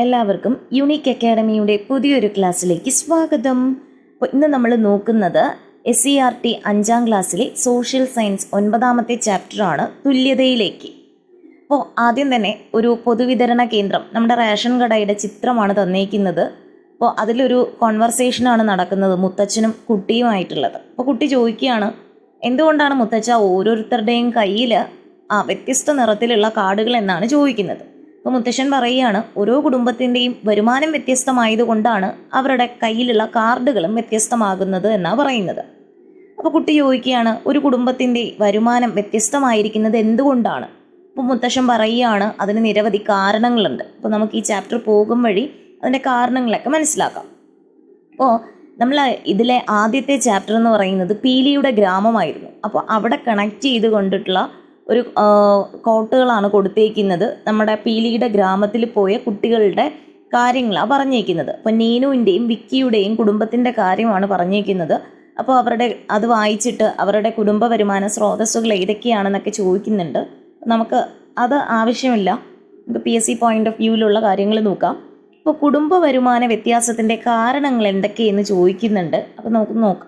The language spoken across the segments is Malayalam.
എല്ലാവർക്കും യുണീക്ക് അക്കാഡമിയുടെ പുതിയൊരു ക്ലാസ്സിലേക്ക് സ്വാഗതം. ഇന്ന് നമ്മൾ നോക്കുന്നത് എസ് സി ആർ ടി അഞ്ചാം ക്ലാസ്സിലെ സോഷ്യൽ സയൻസ് ഒൻപതാമത്തെ ചാപ്റ്ററാണ് തുല്യതയിലേക്ക്. അപ്പോൾ ആദ്യം തന്നെ ഒരു പൊതുവിതരണ കേന്ദ്രം നമ്മുടെ റേഷൻ കടയുടെ ചിത്രമാണ് തന്നേക്കുന്നത് അപ്പോൾ അതിലൊരു കോൺവെർസേഷനാണ് നടക്കുന്നത് മുത്തച്ഛനും കുട്ടിയുമായിട്ടുള്ളത്. അപ്പോൾ കുട്ടി ചോദിക്കുകയാണ് എന്തുകൊണ്ടാണ് മുത്തച്ഛ ഓരോരുത്തരുടെയും കയ്യിൽ ആ വ്യത്യസ്ത നിറത്തിലുള്ള കാർഡുകൾ എന്നാണ് ചോദിക്കുന്നത്. അപ്പോൾ മുത്തശ്ശൻ പറയുകയാണ് ഓരോ കുടുംബത്തിന്റെയും വരുമാനം വ്യത്യസ്തമായതുകൊണ്ടാണ് അവരുടെ കയ്യിലുള്ള കാർഡുകളും വ്യത്യസ്തമാകുന്നത് എന്നാണ് പറയുന്നത്. അപ്പോൾ കുട്ടി ചോദിക്കുകയാണ് ഒരു കുടുംബത്തിന്റെ വരുമാനം വ്യത്യസ്തമായിരിക്കുന്നത് എന്തുകൊണ്ടാണ്? അപ്പോൾ മുത്തശ്ശൻ പറയുകയാണ് അതിന് നിരവധി കാരണങ്ങളുണ്ട്. അപ്പോൾ നമുക്ക് ഈ ചാപ്റ്റർ പോകും വഴി അതിന്റെ കാരണങ്ങളൊക്കെ മനസ്സിലാക്കാം. അപ്പോൾ നമ്മൾ ഇതിലെ ആദ്യത്തെ ചാപ്റ്റർ എന്ന് പറയുന്നത് പീലിയുടെ ഗ്രാമമായിരുന്നു. അപ്പോൾ അവിടെ കണക്ട് ചെയ്ത് കൊണ്ടിട്ടുള്ള ഒരു കോട്ടുകളാണ് കൊടുത്തേക്കുന്നത്. നമ്മുടെ പീലിയുടെ ഗ്രാമത്തിൽ പോയ കുട്ടികളുടെ കാര്യങ്ങളാണ് പറഞ്ഞേക്കുന്നത്. അപ്പോൾ നീനുവിന്റെയും വിക്കിയുടെയും കുടുംബത്തിന്റെ കാര്യമാണ് പറഞ്ഞേക്കുന്നത്. അപ്പോൾ അവരുടെ അത് വായിച്ചിട്ട് അവരുടെ കുടുംബ വരുമാന സ്രോതസ്സുകൾ ഏതൊക്കെയാണെന്നൊക്കെ ചോദിക്കുന്നുണ്ട്. നമുക്ക് അത് ആവശ്യമില്ല. നമുക്ക് P S C point of വ്യൂവിലുള്ള കാര്യങ്ങൾ നോക്കാം. ഇപ്പോൾ കുടുംബ വരുമാന വ്യത്യാസത്തിന്റെ കാരണങ്ങൾ എന്തൊക്കെയെന്ന് ചോദിക്കുന്നുണ്ട്. അപ്പോൾ നമുക്ക് നോക്കാം.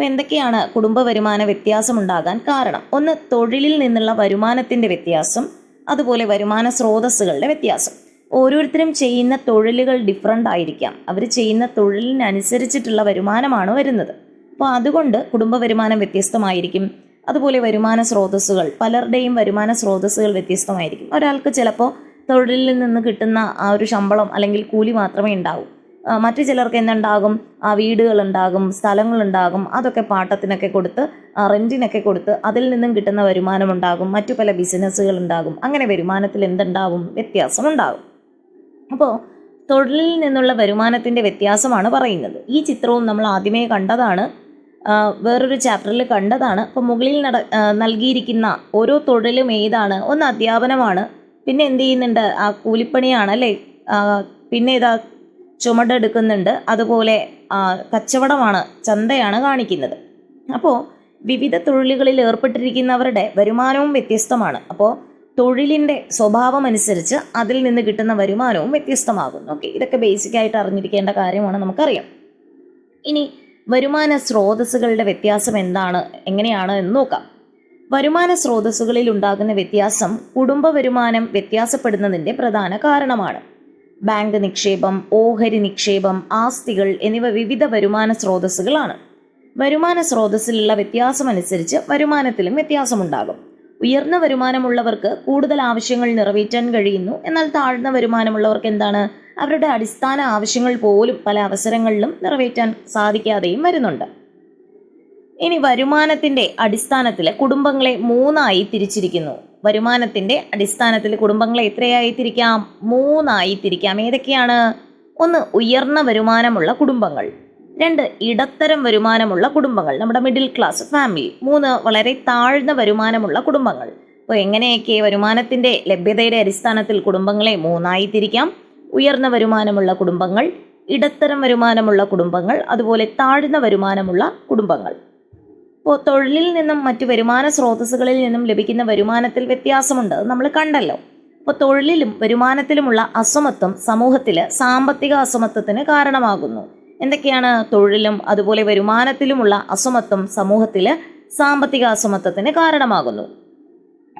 അപ്പോൾ എന്തൊക്കെയാണ് കുടുംബ വരുമാന വ്യത്യാസം ഉണ്ടാകാൻ കാരണം? ഒന്ന് തൊഴിലിൽ നിന്നുള്ള വരുമാനത്തിന്റെ വ്യത്യാസം അതുപോലെ വരുമാന സ്രോതസ്സുകളുടെ വ്യത്യാസം. ഓരോരുത്തരും ചെയ്യുന്ന തൊഴിലുകൾ ഡിഫറന്റ് ആയിരിക്കാം. അവർ ചെയ്യുന്ന തൊഴിലിനനുസരിച്ചിട്ടുള്ള വരുമാനമാണ് വരുന്നത്. അപ്പോൾ അതുകൊണ്ട് കുടുംബ വരുമാനം വ്യത്യസ്തമായിരിക്കും. അതുപോലെ വരുമാന സ്രോതസ്സുകൾ പലരുടെയും വരുമാന സ്രോതസ്സുകൾ വ്യത്യസ്തമായിരിക്കും. ഒരാൾക്ക് ചിലപ്പോൾ തൊഴിലിൽ നിന്ന് കിട്ടുന്ന ആ ഒരു ശമ്പളം അല്ലെങ്കിൽ കൂലി മാത്രമേ ഉണ്ടാവൂ. മറ്റു ചിലർക്ക് എന്തുണ്ടാകും? ആ വീടുകളുണ്ടാകും സ്ഥലങ്ങളുണ്ടാകും അതൊക്കെ പാട്ടത്തിനൊക്കെ കൊടുത്ത് റെന്റിനൊക്കെ കൊടുത്ത് അതിൽ നിന്നും കിട്ടുന്ന വരുമാനം ഉണ്ടാകും മറ്റു പല ബിസിനസ്സുകൾ ഉണ്ടാകും അങ്ങനെ വരുമാനത്തിൽ എന്തുണ്ടാവും? വ്യത്യാസം ഉണ്ടാകും. അപ്പോൾ തൊഴിലിൽ നിന്നുള്ള വരുമാനത്തിന്റെ വ്യത്യാസമാണ് പറയുന്നത്. ഈ ചിത്രവും നമ്മൾ ആദ്യമേ കണ്ടതാണ്. വേറൊരു ചാപ്റ്ററിൽ കണ്ടതാണ്. അപ്പോൾ മുകളിൽ നട നൽകിയിരിക്കുന്ന ഓരോ തൊഴിലും ഏതാണ്? ഒന്ന് അധ്യാപനമാണ്. പിന്നെ എന്ത് ചെയ്യുന്നുണ്ട്? ആ കൂലിപ്പണിയാണ് അല്ലേ? പിന്നെ ഇതാ ചുമടെടുക്കുന്നുണ്ട്. അതുപോലെ കച്ചവടമാണ് ചന്തയാണ് കാണിക്കുന്നത്. അപ്പോൾ വിവിധ തൊഴിലുകളിൽ ഏർപ്പെട്ടിരിക്കുന്നവരുടെ വരുമാനവും വ്യത്യസ്തമാണ്. അപ്പോൾ തൊഴിലിന്റെ സ്വഭാവം അനുസരിച്ച് അതിൽ നിന്ന് കിട്ടുന്ന വരുമാനവും വ്യത്യസ്തമാകുന്നു. ഓക്കെ ഇതൊക്കെ ബേസിക്കായിട്ട് അറിഞ്ഞിരിക്കേണ്ട കാര്യമാണ് നമുക്കറിയാം. ഇനി വരുമാന സ്രോതസ്സുകളുടെ വ്യത്യാസം എന്താണ്? എങ്ങനെയാണ് എന്ന് നോക്കാം. വരുമാന സ്രോതസ്സുകളിൽ ഉണ്ടാകുന്ന വ്യത്യാസം കുടുംബ വരുമാനം വ്യത്യാസപ്പെടുന്നതിന്റെ പ്രധാന കാരണമാണ്. ബാങ്ക് നിക്ഷേപം ഓഹരി നിക്ഷേപം ആസ്തികൾ എന്നിവ വിവിധ വരുമാന സ്രോതസ്സുകളാണ്. വരുമാന സ്രോതസ്സിലുള്ള വ്യത്യാസമനുസരിച്ച് വരുമാനത്തിലും വ്യത്യാസമുണ്ടാകും. ഉയർന്ന വരുമാനമുള്ളവർക്ക് കൂടുതൽ ആവശ്യങ്ങൾ നിറവേറ്റാൻ കഴിയുന്നു. എന്നാൽ താഴ്ന്ന വരുമാനമുള്ളവർക്ക് എന്താണ്? അവരുടെ അടിസ്ഥാന ആവശ്യങ്ങൾ പോലും പല അവസരങ്ങളിലും നിറവേറ്റാൻ സാധിക്കാതെയും വരുന്നുണ്ട്. ഇനി വരുമാനത്തിന്റെ അടിസ്ഥാനത്തിൽ കുടുംബങ്ങളെ മൂന്നായി തിരിച്ചിരിക്കുന്നു. വരുമാനത്തിന്റെ അടിസ്ഥാനത്തിൽ കുടുംബങ്ങളെ എത്രയായി തിരിക്കാം മൂന്നായി തിരിക്കാം ഏതൊക്കെയാണ്? ഒന്ന് ഉയർന്ന വരുമാനമുള്ള കുടുംബങ്ങൾ. രണ്ട് ഇടത്തരം വരുമാനമുള്ള കുടുംബങ്ങൾ. നമ്മുടെ മിഡിൽ ക്ലാസ് ഫാമിലി മൂന്ന് വളരെ താഴ്ന്ന വരുമാനമുള്ള കുടുംബങ്ങൾ. അപ്പോൾ എങ്ങനെയൊക്കെ വരുമാനത്തിന്റെ ലഭ്യതയുടെ അടിസ്ഥാനത്തിൽ കുടുംബങ്ങളെ മൂന്നായി തിരിക്കാം ഉയർന്ന വരുമാനമുള്ള കുടുംബങ്ങൾ ഇടത്തരം വരുമാനമുള്ള കുടുംബങ്ങൾ അതുപോലെ താഴ്ന്ന വരുമാനമുള്ള കുടുംബങ്ങൾ. ഇപ്പോൾ തൊഴിലിൽ നിന്നും മറ്റു വരുമാന സ്രോതസ്സുകളിൽ നിന്നും ലഭിക്കുന്ന വരുമാനത്തിൽ വ്യത്യാസമുണ്ട്. നമ്മൾ കണ്ടല്ലോ. അപ്പോൾ തൊഴിലിലും വരുമാനത്തിലുമുള്ള അസമത്വം സമൂഹത്തിൽ സാമ്പത്തിക അസമത്വത്തിന് കാരണമാകുന്നു. എന്തൊക്കെയാണ് തൊഴിലും അതുപോലെ വരുമാനത്തിലുമുള്ള അസമത്വം സമൂഹത്തിൽ സാമ്പത്തിക അസമത്വത്തിന് കാരണമാകുന്നു?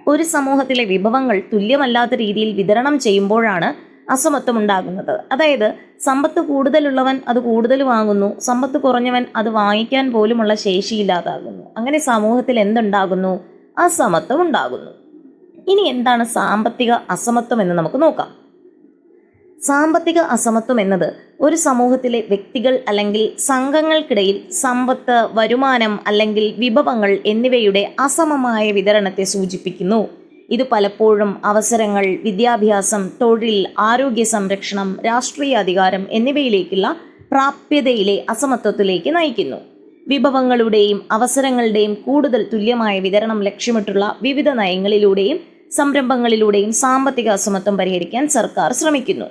ഒരു സമൂഹത്തിലെ വിഭവങ്ങൾ തുല്യമല്ലാത്ത രീതിയിൽ വിതരണം ചെയ്യുമ്പോഴാണ് അസമത്വം ഉണ്ടാകുന്നത് അതായത് സമ്പത്ത് കൂടുതലുള്ളവൻ അത് കൂടുതൽ വാങ്ങുന്നു സമ്പത്ത് കുറഞ്ഞവൻ അത് വാങ്ങിക്കാൻ പോലുമുള്ള ശേഷിയില്ലാതാകുന്നു. അങ്ങനെ സമൂഹത്തിൽ എന്തുണ്ടാകുന്നു? അസമത്വം ഉണ്ടാകുന്നു ഇനി എന്താണ് സാമ്പത്തിക അസമത്വം എന്ന് നമുക്ക് നോക്കാം. സാമ്പത്തിക അസമത്വം എന്നത് ഒരു സമൂഹത്തിലെ വ്യക്തികൾ അല്ലെങ്കിൽ സംഘങ്ങൾക്കിടയിൽ സമ്പത്ത് വരുമാനം അല്ലെങ്കിൽ വിഭവങ്ങൾ എന്നിവയുടെ അസമമായ വിതരണത്തെ സൂചിപ്പിക്കുന്നു. ഇത് പലപ്പോഴും അവസരങ്ങൾ വിദ്യാഭ്യാസം തൊഴിൽ ആരോഗ്യ സംരക്ഷണം രാഷ്ട്രീയ അധികാരം എന്നിവയിലേക്കുള്ള പ്രാപ്യതയിലെ അസമത്വത്തിലേക്ക് നയിക്കുന്നു. വിഭവങ്ങളുടെയും അവസരങ്ങളുടെയും കൂടുതൽ തുല്യമായ വിതരണം ലക്ഷ്യമിട്ടുള്ള വിവിധ നയങ്ങളിലൂടെയും സംരംഭങ്ങളിലൂടെയും സാമ്പത്തിക അസമത്വം പരിഹരിക്കാൻ സർക്കാർ ശ്രമിക്കുന്നു.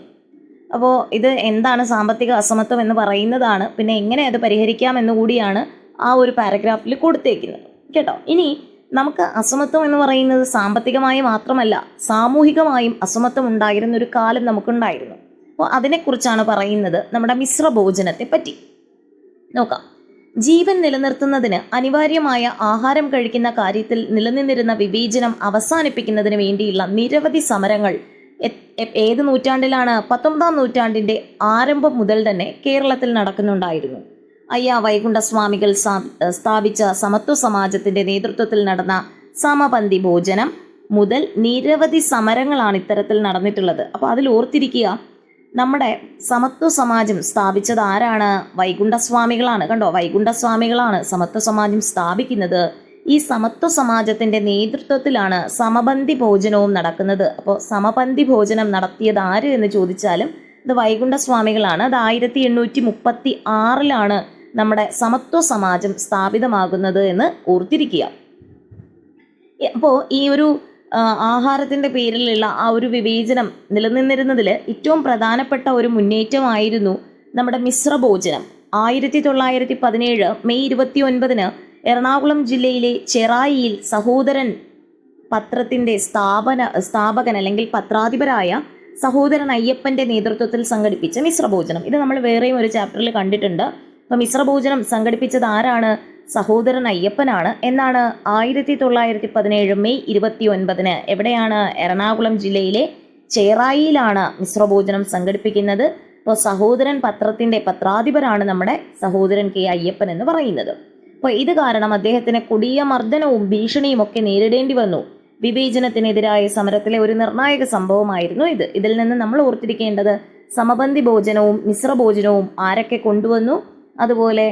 അപ്പോൾ ഇത് എന്താണ് സാമ്പത്തിക അസമത്വം എന്ന് പറയുന്നതാണ് പിന്നെ എങ്ങനെ അത് പരിഹരിക്കാം എന്ന് കൂടിയാണ് ആ ഒരു പാരഗ്രാഫിൽ കൊടുത്തേക്കുന്നത്. കേട്ടോ? ഇനി നമുക്ക് അസമത്വം എന്ന് പറയുന്നത് സാമ്പത്തികമായി മാത്രമല്ല സാമൂഹികമായും അസമത്വം ഉണ്ടായിരുന്ന ഒരു കാലം നമുക്കുണ്ടായിരുന്നു. അപ്പോൾ അതിനെക്കുറിച്ചാണ് പറയുന്നത് നമ്മുടെ മിശ്ര ഭോജനത്തെ പറ്റി. നോക്കാം. ജീവൻ നിലനിർത്തുന്നതിന് അനിവാര്യമായ ആഹാരം കഴിക്കുന്ന കാര്യത്തിൽ നിലനിന്നിരുന്ന വിവേചനം അവസാനിപ്പിക്കുന്നതിന് വേണ്ടിയുള്ള നിരവധി സമരങ്ങൾ ഏത് നൂറ്റാണ്ടിലാണ്? പത്തൊമ്പതാം നൂറ്റാണ്ടിന്റെ ആരംഭം മുതൽ തന്നെ കേരളത്തിൽ നടക്കുന്നുണ്ടായിരുന്നു. അയ്യ വൈകുണ്ഠസ്വാമികൾ സ്ഥാ- സ്ഥാപിച്ച സമത്വ സമാജത്തിന്റെ നേതൃത്വത്തിൽ നടന്ന സമപന്തി ഭോജനം മുതൽ നിരവധി സമരങ്ങളാണ് ഇത്തരത്തിൽ നടന്നിട്ടുള്ളത്. അപ്പോൾ അതിൽ ഓർത്തിരിക്കുക നമ്മുടെ സമത്വ സമാജം സ്ഥാപിച്ചത് ആരാണ്? വൈകുണ്ഠസ്വാമികളാണ്. കണ്ടോ? വൈകുണ്ഠസ്വാമികളാണ് സമത്വ സമാജം സ്ഥാപിക്കുന്നത്. ഈ സമത്വ സമാജത്തിന്റെ നേതൃത്വത്തിലാണ് സമപന്തി ഭോജനവും നടക്കുന്നത്. അപ്പോൾ സമപന്തി ഭോജനം നടത്തിയത് ആര് എന്ന് ചോദിച്ചാലും ഇത് വൈകുണ്ഠസ്വാമികളാണ്. അത് ആയിരത്തി എണ്ണൂറ്റി മുപ്പത്തി ആറിലാണ് നമ്മുടെ സമത്വ സമാജം സ്ഥാപിതമാകുന്നത് എന്ന് ഓർത്തിരിക്കുക. അപ്പോൾ ഈ ഒരു ആഹാരത്തിന്റെ പേരിലുള്ള ആ ഒരു വിവേചനം നിലനിന്നിരുന്നതിൽ ഏറ്റവും പ്രധാനപ്പെട്ട ഒരു മുന്നേറ്റമായിരുന്നു നമ്മുടെ മിശ്രഭോജനം ആയിരത്തി തൊള്ളായിരത്തി പതിനേഴ് മെയ് ഇരുപത്തി ഒൻപതിന് എറണാകുളം ജില്ലയിലെ ചെറായിയിൽ സഹോദരൻ പത്രത്തിന്റെ സ്ഥാപന സ്ഥാപകൻ അല്ലെങ്കിൽ പത്രാധിപരായ സഹോദരൻ അയ്യപ്പന്റെ നേതൃത്വത്തിൽ സംഘടിപ്പിച്ച മിശ്രഭോജനം ഇത് നമ്മൾ വേറെയും ഒരു ചാപ്റ്ററിൽ കണ്ടിട്ടുണ്ട്. അപ്പൊ മിശ്രഭോജനം സംഘടിപ്പിച്ചത് ആരാണ്? സഹോദരൻ അയ്യപ്പനാണ് എന്നാണ് ആയിരത്തി തൊള്ളായിരത്തി പതിനേഴ് മെയ് ഇരുപത്തി ഒൻപതിന് എവിടെയാണ്? എറണാകുളം ജില്ലയിലെ ചേറായിയിലാണ് മിശ്രഭോജനം സംഘടിപ്പിക്കുന്നത്. ഇപ്പോൾ സഹോദരൻ പത്രത്തിന്റെ പത്രാധിപരാണ് നമ്മുടെ സഹോദരൻ കെ അയ്യപ്പൻ എന്ന് പറയുന്നത്. അപ്പോൾ ഇത് കാരണം അദ്ദേഹത്തിന് കൊടിയ മർദ്ദനവും ഭീഷണിയും ഒക്കെ നേരിടേണ്ടി വന്നു. വിവേചനത്തിനെതിരായ സമരത്തിലെ ഒരു നിർണായക സംഭവമായിരുന്നു ഇത്. ഇതിൽ നിന്ന് നമ്മൾ ഓർത്തിരിക്കേണ്ടത് സമബന്ധി ഭോജനവും മിശ്രഭോജനവും ആരൊക്കെ കൊണ്ടുവന്നു? അതുപോലെ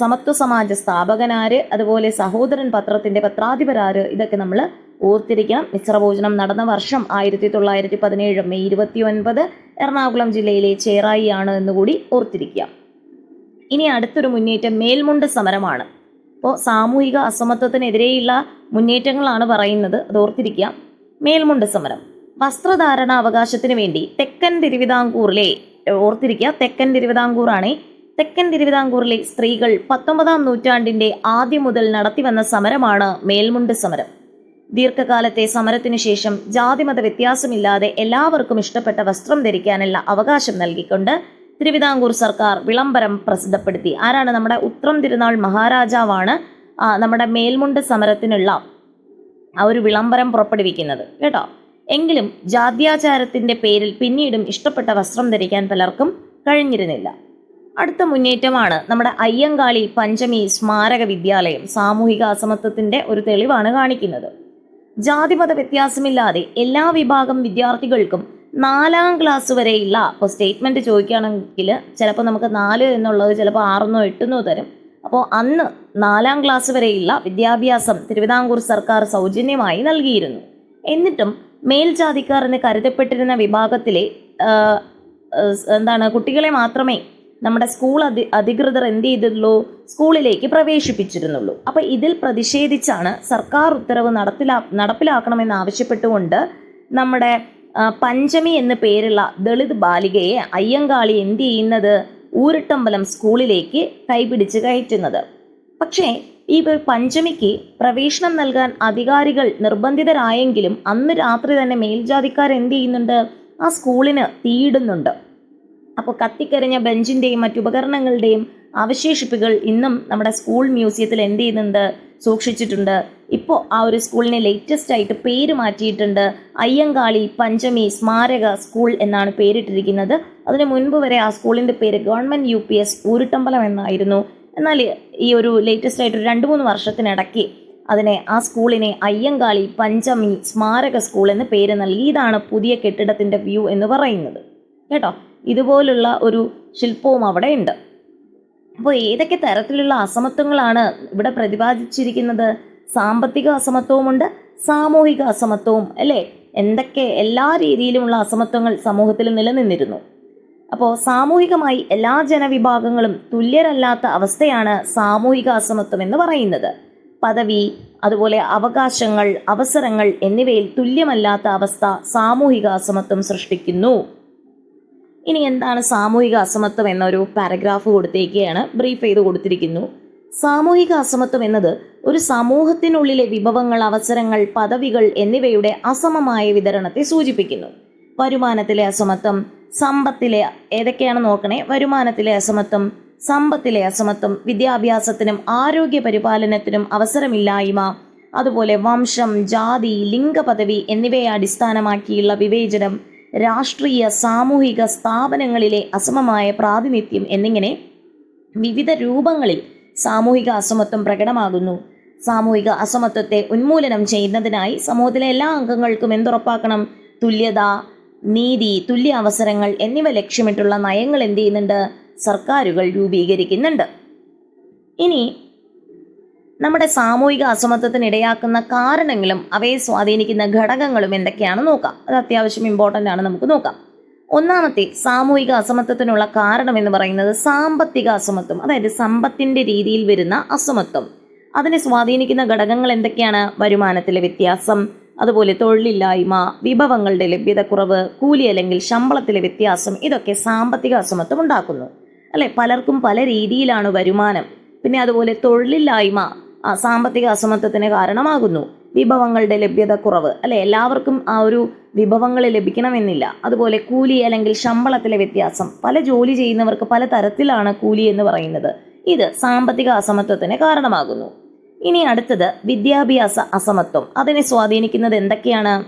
സമത്വ സമാജ സ്ഥാപകനാര് അതുപോലെ സഹോദരൻ പത്രത്തിന്റെ പത്രാധിപരാര് ഇതൊക്കെ നമ്മൾ ഓർത്തിരിക്കണം. മിശ്രഭോജനം നടന്ന വർഷം ആയിരത്തി തൊള്ളായിരത്തി പതിനേഴ് മെയ് ഇരുപത്തി ഒൻപത് എറണാകുളം ജില്ലയിലെ ചേറായി ആണ് എന്നുകൂടി ഓർത്തിരിക്കുക. ഇനി അടുത്തൊരു മുന്നേറ്റം മേൽമുണ്ട് സമരമാണ്. അപ്പോൾ സാമൂഹിക അസമത്വത്തിനെതിരെയുള്ള മുന്നേറ്റങ്ങളാണ് പറയുന്നത്. അത് ഓർത്തിരിക്കുക. മേൽമുണ്ട് സമരം. വസ്ത്രധാരണ അവകാശത്തിന് വേണ്ടി തെക്കൻ തിരുവിതാംകൂറിലെ ഓർത്തിരിക്കുക തെക്കൻ തിരുവിതാംകൂറാണ് തെക്കൻ തിരുവിതാംകൂറിലെ സ്ത്രീകൾ പത്തൊമ്പതാം നൂറ്റാണ്ടിന്റെ ആദ്യം മുതൽ നടത്തിവന്ന സമരമാണ് മേൽമുണ്ട് സമരം. ദീർഘകാലത്തെ സമരത്തിനു ശേഷം ജാതിമത വ്യത്യാസമില്ലാതെ എല്ലാവർക്കും ഇഷ്ടപ്പെട്ട വസ്ത്രം ധരിക്കാനുള്ള അവകാശം നൽകിക്കൊണ്ട് തിരുവിതാംകൂർ സർക്കാർ വിളംബരം പ്രസിദ്ധപ്പെടുത്തി. ആരാണ് നമ്മുടെ ഉത്രം തിരുനാൾ മഹാരാജാവാണ് നമ്മുടെ മേൽമുണ്ട് സമരത്തിനുള്ള ആ ഒരു വിളംബരം പുറപ്പെടുവിക്കുന്നത് കേട്ടോ? എങ്കിലും ജാത്യാചാരത്തിന്റെ പേരിൽ പിന്നീടും ഇഷ്ടപ്പെട്ട വസ്ത്രം ധരിക്കാൻ പലർക്കും കഴിഞ്ഞിരുന്നില്ല. അടുത്ത മുന്നേറ്റമാണ് നമ്മുടെ അയ്യങ്കാളി പഞ്ചമി സ്മാരക വിദ്യാലയം സാമൂഹിക അസമത്വത്തിന്റെ ഒരു തെളിവാണ് കാണിക്കുന്നത്. ജാതിമത വ്യത്യാസമില്ലാതെ എല്ലാ വിഭാഗം വിദ്യാർത്ഥികൾക്കും നാലാം ക്ലാസ് വരെയുള്ള ഇപ്പോൾ സ്റ്റേറ്റ്മെന്റ് ചോദിക്കുകയാണെങ്കിൽ ചിലപ്പോൾ നമുക്ക് നാല് എന്നുള്ളത് ചിലപ്പോൾ ആറെന്നോ എട്ടെന്നോ തരും. അപ്പോൾ അന്ന് നാലാം ക്ലാസ് വരെയുള്ള വിദ്യാഭ്യാസം തിരുവിതാംകൂർ സർക്കാർ സൗജന്യമായി നൽകിയിരുന്നു. എന്നിട്ടും മേൽജാതിക്കാർ എന്ന് കരുതപ്പെട്ടിരുന്ന വിഭാഗത്തിലെ എന്താണ് കുട്ടികളെ മാത്രമേ നമ്മുടെ സ്കൂൾ അധി അധികൃതർ എന്ത് ചെയ്തിട്ടുള്ളൂ സ്കൂളിലേക്ക് പ്രവേശിപ്പിച്ചിരുന്നുള്ളൂ. അപ്പോൾ ഇതിൽ പ്രതിഷേധിച്ചാണ് സർക്കാർ ഉത്തരവ് നടപ്പിലാ നടപ്പിലാക്കണമെന്ന് ആവശ്യപ്പെട്ടുകൊണ്ട് നമ്മുടെ പഞ്ചമി എന്ന പേരുള്ള ദളിത് ബാലികയെ അയ്യങ്കാളി എന്ത് ചെയ്യുന്നത്? ഊരിട്ടമ്പലം സ്കൂളിലേക്ക് കൈപിടിച്ച് കയറ്റുന്നത്. പക്ഷേ ഈ പഞ്ചമിക്ക് പ്രവേശനം നൽകാൻ അധികാരികൾ നിർബന്ധിതരായെങ്കിലും അന്ന് രാത്രി തന്നെ മേൽജാതിക്കാർ എന്ത് ചെയ്യുന്നുണ്ട്? ആ സ്കൂളിന് തീയിടുന്നുണ്ട്. അപ്പോൾ കത്തിക്കരിഞ്ഞ ബെഞ്ചിന്റെയും മറ്റുപകരണങ്ങളുടെയും അവശേഷിപ്പുകൾ ഇന്നും നമ്മുടെ സ്കൂൾ മ്യൂസിയത്തിൽ എന്ത് ചെയ്യുന്നുണ്ട്? സൂക്ഷിച്ചിട്ടുണ്ട്. ഇപ്പോൾ ആ ഒരു സ്കൂളിനെ ലേറ്റസ്റ്റ് ആയിട്ട് പേര് മാറ്റിയിട്ടുണ്ട്. അയ്യങ്കാളി പഞ്ചമി സ്മാരക സ്കൂൾ എന്നാണ് പേരിട്ടിരിക്കുന്നത്. അതിനു മുൻപ് വരെ ആ സ്കൂളിന്റെ പേര് government U P S Ooruttambalam എന്നായിരുന്നു. എന്നാൽ ഈ ഒരു ലേറ്റസ്റ്റ് ആയിട്ട് രണ്ട് മൂന്ന് വർഷത്തിനിടയ്ക്ക് അതിനെ ആ സ്കൂളിനെ അയ്യങ്കാളി പഞ്ചമി സ്മാരക സ്കൂൾ എന്ന് പേര് നൽകി. ഇതാണ് പുതിയ കെട്ടിടത്തിന്റെ വ്യൂ എന്ന് പറയുന്നത്. കേട്ടോ? ഇതുപോലുള്ള ഒരു ശില്പവും അവിടെ ഉണ്ട് അപ്പോൾ ഏതൊക്കെ തരത്തിലുള്ള അസമത്വങ്ങളാണ് ഇവിടെ പ്രതിപാദിച്ചിരിക്കുന്നത്? സാമ്പത്തിക അസമത്വവുമുണ്ട് സാമൂഹിക അസമത്വവും അല്ലേ? എന്തൊക്കെ എല്ലാ രീതിയിലുമുള്ള അസമത്വങ്ങൾ സമൂഹത്തിൽ നിലനിന്നിരുന്നു? അപ്പോൾ സാമൂഹികമായി എല്ലാ ജനവിഭാഗങ്ങളും തുല്യരല്ലാത്ത അവസ്ഥയാണ് സാമൂഹിക അസമത്വം എന്ന് പറയുന്നത്. പദവി അതുപോലെ അവകാശങ്ങൾ അവസരങ്ങൾ എന്നിവയിൽ തുല്യമല്ലാത്ത അവസ്ഥ സാമൂഹിക അസമത്വം സൃഷ്ടിക്കുന്നു. ഇനി എന്താണ് സാമൂഹിക അസമത്വം എന്നൊരു പാരഗ്രാഫ് കൊടുത്തേക്കുകയാണ് ബ്രീഫ് ചെയ്ത് കൊടുത്തിരിക്കുന്നു. സാമൂഹിക അസമത്വം എന്നത് ഒരു സമൂഹത്തിനുള്ളിലെ വിഭവങ്ങൾ അവസരങ്ങൾ പദവികൾ എന്നിവയുടെ അസമമായ വിതരണത്തെ സൂചിപ്പിക്കുന്നു. വരുമാനത്തിലെ അസമത്വം സമ്പത്തിലെ ഏതൊക്കെയാണ് നോക്കണേ? വരുമാനത്തിലെ അസമത്വം സമ്പത്തിലെ അസമത്വം വിദ്യാഭ്യാസത്തിനും ആരോഗ്യ പരിപാലനത്തിനും അവസരമില്ലായ്മ അതുപോലെ വംശം ജാതി ലിംഗപദവി എന്നിവയെ അടിസ്ഥാനമാക്കിയുള്ള വിവേചനം രാഷ്ട്രീയ സാമൂഹിക സ്ഥാപനങ്ങളിലെ അസമമായ പ്രാതിനിധ്യം എന്നിങ്ങനെ വിവിധ രൂപങ്ങളിൽ സാമൂഹിക അസമത്വം പ്രകടമാകുന്നു. സാമൂഹിക അസമത്വത്തെ ഉന്മൂലനം ചെയ്യുന്നതിനായി സമൂഹത്തിലെ എല്ലാ അംഗങ്ങൾക്കും എന്തുറപ്പാക്കണം? തുല്യത നീതി തുല്യ അവസരങ്ങൾ എന്നിവ ലക്ഷ്യമിട്ടുള്ള നയങ്ങൾ എന്ത് ചെയ്യുന്നുണ്ട്? സർക്കാരുകൾ രൂപീകരിക്കുന്നുണ്ട്. ഇനി നമ്മുടെ സാമൂഹിക അസമത്വത്തിന് ഇടയാക്കുന്ന കാരണങ്ങളും അവയെ സ്വാധീനിക്കുന്ന ഘടകങ്ങളും എന്തൊക്കെയാണ് നോക്കാം. അത് അത്യാവശ്യം ഇമ്പോർട്ടന്റ് ആണ്. നമുക്ക് നോക്കാം. ഒന്നാമത്തെ സാമൂഹിക അസമത്വത്തിനുള്ള കാരണം എന്ന് പറയുന്നത് സാമ്പത്തിക അസമത്വം അതായത് സമ്പത്തിന്റെ രീതിയിൽ വരുന്ന അസമത്വം. അതിനെ സ്വാധീനിക്കുന്ന ഘടകങ്ങൾ എന്തൊക്കെയാണ്? വരുമാനത്തിലെ വ്യത്യാസം അതുപോലെ തൊഴിലില്ലായ്മ വിഭവങ്ങളുടെ ലഭ്യതക്കുറവ് കൂലി അല്ലെങ്കിൽ ശമ്പളത്തിലെ വ്യത്യാസം ഇതൊക്കെ സാമ്പത്തിക അസമത്വം ഉണ്ടാക്കുന്നു. അല്ലെ? പലർക്കും പല രീതിയിലാണ് വരുമാനം. പിന്നെ അതുപോലെ തൊഴിലില്ലായ്മ സാമ്പത്തിക അസമത്വത്തിന് കാരണമാകുന്നു. വിഭവങ്ങളുടെ ലഭ്യത കുറവ് അല്ലെ? എല്ലാവർക്കും ആ ഒരു വിഭവങ്ങൾ ലഭിക്കണമെന്നില്ല. അതുപോലെ കൂലി അല്ലെങ്കിൽ ശമ്പളത്തിലെ വ്യത്യാസം. പല ജോലി ചെയ്യുന്നവർക്ക് പല തരത്തിലാണ് കൂലി എന്ന് പറയുന്നത്. ഇത് സാമ്പത്തിക അസമത്വത്തിന് കാരണമാകുന്നു. ഇനി അടുത്തത് വിദ്യാഭ്യാസ അസമത്വം. അതിനെ സ്വാധീനിക്കുന്നത് എന്തൊക്കെയാണ്?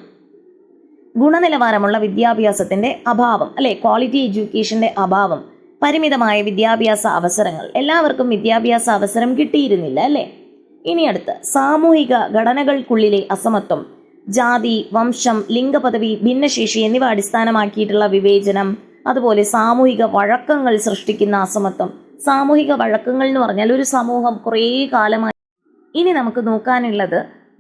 ഗുണനിലവാരമുള്ള വിദ്യാഭ്യാസത്തിന്റെ അഭാവം. അല്ലെ? ക്വാളിറ്റി എഡ്യൂക്കേഷന്റെ അഭാവം. പരിമിതമായ വിദ്യാഭ്യാസ അവസരങ്ങൾ. എല്ലാവർക്കും വിദ്യാഭ്യാസ അവസരം കിട്ടിയിരുന്നില്ല. അല്ലേ? ഇനി അടുത്ത് സാമൂഹിക ഘടനകൾക്കുള്ളിലെ അസമത്വം. ജാതി വംശം ലിംഗപദവി ഭിന്നശേഷി എന്നിവ അടിസ്ഥാനമാക്കിയിട്ടുള്ള വിവേചനം അതുപോലെ സാമൂഹിക വഴക്കങ്ങൾ സൃഷ്ടിക്കുന്ന അസമത്വം. സാമൂഹിക വഴക്കങ്ങൾ എന്ന് പറഞ്ഞാൽ ഒരു സമൂഹം കുറേ കാലമായി ഇനി നമുക്ക് നോക്കാനുള്ളത്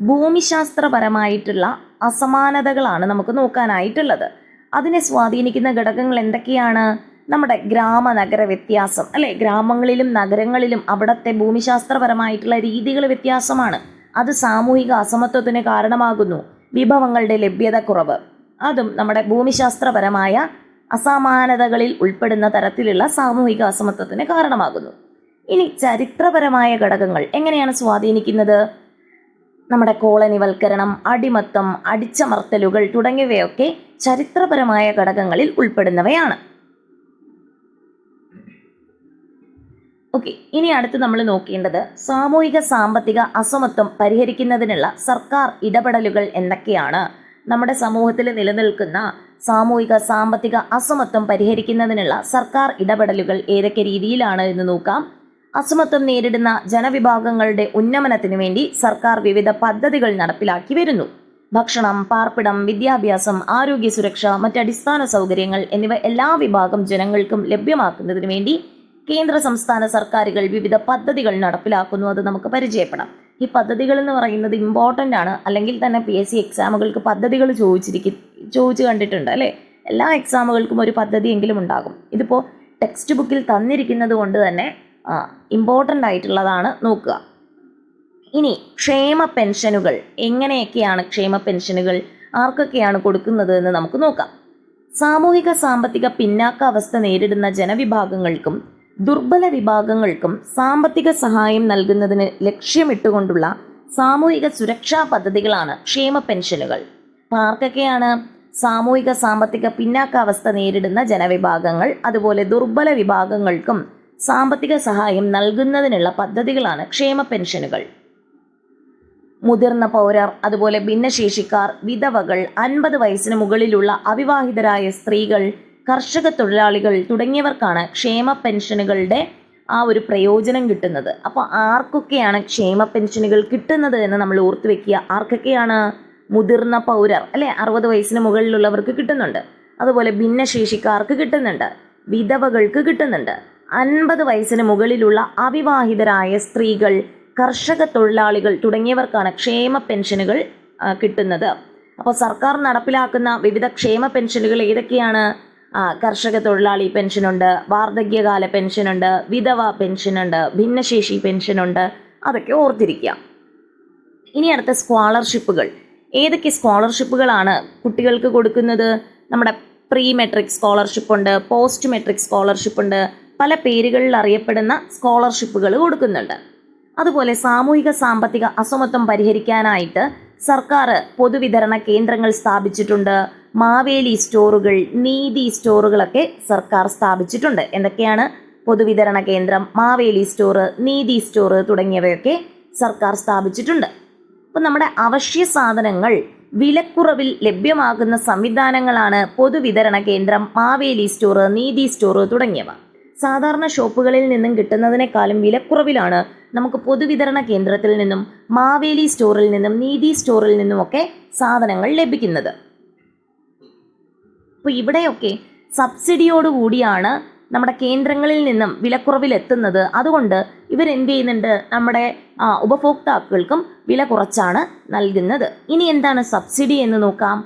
ഭൂമിശാസ്ത്രപരമായിട്ടുള്ള അസമാനതകളാണ് നമുക്ക് നോക്കാനായിട്ടുള്ളത്. അതിനെ സ്വാധീനിക്കുന്ന ഘടകങ്ങൾ എന്തൊക്കെയാണ്? നമ്മുടെ ഗ്രാമ നഗര വ്യത്യാസം അല്ലെ? ഗ്രാമങ്ങളിലും നഗരങ്ങളിലും അവിടുത്തെ ഭൂമിശാസ്ത്രപരമായിട്ടുള്ള രീതികൾ വ്യത്യാസമാണ്. അത് സാമൂഹിക അസമത്വത്തിന് കാരണമാകുന്നു. വിഭവങ്ങളുടെ ലഭ്യത കുറവ് അതും നമ്മുടെ ഭൂമിശാസ്ത്രപരമായ അസമാനതകളിൽ ഉൾപ്പെടുന്ന തരത്തിലുള്ള സാമൂഹിക അസമത്വത്തിന് കാരണമാകുന്നു. ഇനി ചരിത്രപരമായ ഘടകങ്ങൾ എങ്ങനെയാണ് സ്വാധീനിക്കുന്നത്? നമ്മുടെ കോളനിവൽക്കരണം അടിമത്തം അടിച്ചമർത്തലുകൾ തുടങ്ങിയവയൊക്കെ ചരിത്രപരമായ ഘടകങ്ങളിൽ ഉൾപ്പെടുന്നവയാണ്. ഓക്കെ ഇനി അടുത്ത് നമ്മൾ നോക്കേണ്ടത് സാമൂഹിക സാമ്പത്തിക അസമത്വം പരിഹരിക്കുന്നതിനുള്ള സർക്കാർ ഇടപെടലുകൾ എന്തൊക്കെയാണ്? നമ്മുടെ സമൂഹത്തിൽ നിലനിൽക്കുന്ന സാമൂഹിക സാമ്പത്തിക അസമത്വം പരിഹരിക്കുന്നതിനുള്ള സർക്കാർ ഇടപെടലുകൾ ഏതൊക്കെ രീതിയിലാണ് എന്ന് നോക്കാം. അസമത്വം നേരിടുന്ന ജനവിഭാഗങ്ങളുടെ ഉന്നമനത്തിനു വേണ്ടി സർക്കാർ വിവിധ പദ്ധതികൾ നടപ്പിലാക്കി വരുന്നു. ഭക്ഷണം പാർപ്പിടം വിദ്യാഭ്യാസം ആരോഗ്യ സുരക്ഷ മറ്റ് അടിസ്ഥാന സൗകര്യങ്ങൾ എന്നിവ എല്ലാ വിഭാഗം ജനങ്ങൾക്കും ലഭ്യമാക്കുന്നതിന് വേണ്ടി കേന്ദ്ര സംസ്ഥാന സർക്കാരുകൾ വിവിധ പദ്ധതികൾ നടപ്പിലാക്കുന്നു. അത് നമുക്ക് പരിചയപ്പെടാം. ഈ പദ്ധതികൾ എന്ന് പറയുന്നത് ഇമ്പോർട്ടന്റ് ആണ്. അല്ലെങ്കിൽ തന്നെ പി എസ് സി എക്സാമുകൾക്ക് പദ്ധതികൾ ചോദിച്ചിരിക്കും ചോദിച്ചു കണ്ടിട്ടുണ്ട് അല്ലേ? എല്ലാ എക്സാമുകൾക്കും ഒരു പദ്ധതിയെങ്കിലും ഉണ്ടാകും. ഇതിപ്പോൾ ടെക്സ്റ്റ് ബുക്കിൽ തന്നിരിക്കുന്നത് കൊണ്ട് തന്നെ ഇമ്പോർട്ടന്റ് ആയിട്ടുള്ളതാണ് നോക്കുക. ഇനി ക്ഷേമ പെൻഷനുകൾ. എങ്ങനെയൊക്കെയാണ് ക്ഷേമ പെൻഷനുകൾ? ആർക്കൊക്കെയാണ് കൊടുക്കുന്നത് എന്ന് നമുക്ക് നോക്കാം. സാമൂഹിക സാമ്പത്തിക പിന്നാക്ക അവസ്ഥ നേരിടുന്ന ജനവിഭാഗങ്ങൾക്കും ദുർബല വിഭാഗങ്ങൾക്കും സാമ്പത്തിക സഹായം നൽകുന്നതിന് ലക്ഷ്യമിട്ടുകൊണ്ടുള്ള സാമൂഹിക സുരക്ഷാ പദ്ധതികളാണ് ക്ഷേമ പെൻഷനുകൾ. ആർക്കൊക്കെയാണ് സാമൂഹിക സാമ്പത്തിക പിന്നാക്കാവസ്ഥ നേരിടുന്ന ജനവിഭാഗങ്ങൾ അതുപോലെ ദുർബല വിഭാഗങ്ങൾക്കും സാമ്പത്തിക സഹായം നൽകുന്നതിനുള്ള പദ്ധതികളാണ് ക്ഷേമ പെൻഷനുകൾ. മുതിർന്ന പൗരർ അതുപോലെ ഭിന്നശേഷിക്കാർ വിധവകൾ അൻപത് വയസ്സിന് മുകളിലുള്ള അവിവാഹിതരായ സ്ത്രീകൾ കർഷക തൊഴിലാളികൾ തുടങ്ങിയവർക്കാണ് ക്ഷേമ പെൻഷനുകളുടെ ആ ഒരു പ്രയോജനം കിട്ടുന്നത്. അപ്പോൾ ആർക്കൊക്കെയാണ് ക്ഷേമ പെൻഷനുകൾ കിട്ടുന്നത് എന്ന് നമ്മൾ ഓർത്തു വെക്കുക. ആർക്കൊക്കെയാണ് മുതിർന്ന പൗരർ അല്ലെ? അറുപത് വയസ്സിന് മുകളിലുള്ളവർക്ക് കിട്ടുന്നുണ്ട്. അതുപോലെ ഭിന്നശേഷിക്കാർക്ക് കിട്ടുന്നുണ്ട്. വിധവകൾക്ക് കിട്ടുന്നുണ്ട്. അൻപത് വയസ്സിന് മുകളിലുള്ള അവിവാഹിതരായ സ്ത്രീകൾ കർഷക തൊഴിലാളികൾ തുടങ്ങിയവർക്കാണ് ക്ഷേമ പെൻഷനുകൾ കിട്ടുന്നത്. അപ്പോൾ സർക്കാർ നടപ്പിലാക്കുന്ന വിവിധ ക്ഷേമ പെൻഷനുകൾ ഏതൊക്കെയാണ്? കർഷക തൊഴിലാളി പെൻഷനുണ്ട് വാർദ്ധക്യകാല പെൻഷനുണ്ട് വിധവ പെൻഷനുണ്ട് ഭിന്നശേഷി പെൻഷനുണ്ട് അതൊക്കെ ഓർത്തിരിക്കുക ഇനി അടുത്ത സ്കോളർഷിപ്പുകൾ. ഏതൊക്കെ സ്കോളർഷിപ്പുകളാണ് കുട്ടികൾക്ക് കൊടുക്കുന്നത്? നമ്മുടെ പ്രീ മെട്രിക് സ്കോളർഷിപ്പ് ഉണ്ട് പോസ്റ്റ് മെട്രിക് സ്കോളർഷിപ്പ് ഉണ്ട് പല പേരുകളിൽ അറിയപ്പെടുന്ന സ്കോളർഷിപ്പുകൾ കൊടുക്കുന്നുണ്ട്. അതുപോലെ സാമൂഹിക സാമ്പത്തിക അസമത്വം പരിഹരിക്കാനായിട്ട് സർക്കാർ പൊതുവിതരണ കേന്ദ്രങ്ങൾ സ്ഥാപിച്ചിട്ടുണ്ട്. മാവേലി സ്റ്റോറുകൾ നീതി സ്റ്റോറുകളൊക്കെ സർക്കാർ സ്ഥാപിച്ചിട്ടുണ്ട്. എന്തൊക്കെയാണ്? പൊതുവിതരണ കേന്ദ്രം മാവേലി സ്റ്റോർ നീതി സ്റ്റോർ തുടങ്ങിയവയൊക്കെ സർക്കാർ സ്ഥാപിച്ചിട്ടുണ്ട്. അപ്പോൾ നമ്മുടെ അവശ്യ സാധനങ്ങൾ വിലക്കുറവിൽ ലഭ്യമാകുന്ന സംവിധാനങ്ങളാണ് പൊതുവിതരണ കേന്ദ്രം മാവേലി സ്റ്റോർ നീതി സ്റ്റോർ തുടങ്ങിയവ. സാധാരണ ഷോപ്പുകളിൽ നിന്നും കിട്ടുന്നതിനേക്കാളും വിലക്കുറവിലാണ് നമുക്ക് പൊതുവിതരണ കേന്ദ്രത്തിൽ നിന്നും മാവേലി സ്റ്റോറിൽ നിന്നും നീതി സ്റ്റോറിൽ നിന്നുമൊക്കെ സാധനങ്ങൾ ലഭിക്കുന്നത്. അപ്പോൾ ഇവിടെയൊക്കെ സബ്സിഡിയോടുകൂടിയാണ് നമ്മുടെ കേന്ദ്രങ്ങളിൽ നിന്നും വിലക്കുറവിൽ എത്തുന്നത് അതുകൊണ്ട് ഇവരെന്ത് ചെയ്യുന്നുണ്ട്? നമ്മുടെ ഉപഭോക്താക്കൾക്കും വില കുറച്ചാണ് നൽകുന്നത്. ഇനി എന്താണ് സബ്സിഡി എന്ന് നോക്കാം.